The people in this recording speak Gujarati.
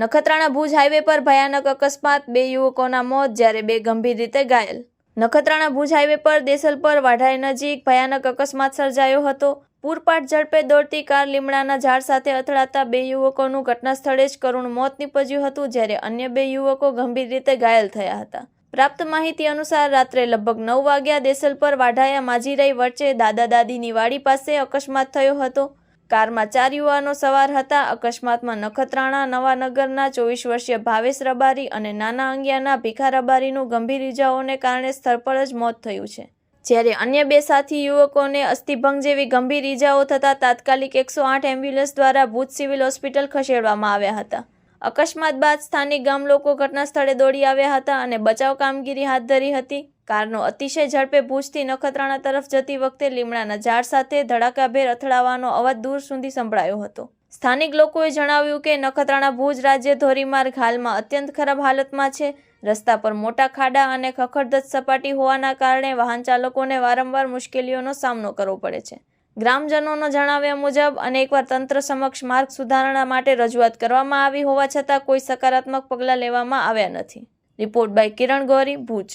નખત્રાણા ભુજ હાઈવે પર ભયાનક અકસ્માત, બે યુવકોના મોત જ્યારે બે ગંભીર રીતે ઘાયલ. નખત્રાણા ભુજ હાઈવે પર દેસલપર વાઢાઈ નજીક ભયાનક અકસ્માત સર્જાયો હતો. પૂરપાટ ઝડપે દોડતી કાર લીમડાના ઝાડ સાથે અથડાતા બે યુવકોનું ઘટના સ્થળે જ કરુણ મોત નીપજ્યું હતું જ્યારે અન્ય બે યુવકો ગંભીર રીતે ઘાયલ થયા હતા. પ્રાપ્ત માહિતી અનુસાર રાત્રે લગભગ નવ વાગ્યા દેસલપર વાઢાયા માજીરાઈ વચ્ચે દાદા દાદીની વાડી પાસે અકસ્માત થયો હતો. કારમાં ચાર યુવાનો સવાર હતા. અકસ્માતમાં નખત્રાણા, નવાનગરના ચોવીસ વર્ષીય ભાવેશ રબારી અને નાના અંગિયાના ભીખા રબારીનું ગંભીર ઇજાઓને કારણે સ્થળ પર જ મોત થયું છે. જ્યારે અન્ય બે સાથી યુવકોને અસ્થિભંગ જેવી ગંભીર ઇજાઓ થતાં તાત્કાલિક એકસો આઠ એમ્બ્યુલન્સ દ્વારા ભુજ સિવિલ હોસ્પિટલ ખસેડવામાં આવ્યા હતા. અકસ્માત બાદ સ્થાનિક ગામ લોકો ઘટના સ્થળે દોડી આવ્યા હતા અને બચાવ કામગીરી હાથ ધરી હતી. કારનો અતિશય ઝડપે ભુજથી નખત્રાણા તરફ જતી વખતે લીમડાના ઝાડ સાથે ધડાકાભેર અથડાવાનો અવાજ દૂર સુધી સંભળાયો હતો. સ્થાનિક લોકોએ જણાવ્યું કે નખત્રાણા ભુજ રાજ્ય ધોરીમાર્ગ હાલમાં અત્યંત ખરાબ હાલતમાં છે. રસ્તા પર મોટા ખાડા અને ખખડધજ સપાટી હોવાના કારણે વાહન ચાલકોને વારંવાર મુશ્કેલીઓનો સામનો કરવો પડે છે. ગ્રામજનોનો જણાવ્યા મુજબ, અનેકવાર તંત્ર સમક્ષ માર્ગ સુધારણા માટે રજૂઆત કરવામાં આવી હોવા છતાં કોઈ સકારાત્મક પગલાં લેવામાં આવ્યા નથી. Report by Kiran Gauri, Bhuj.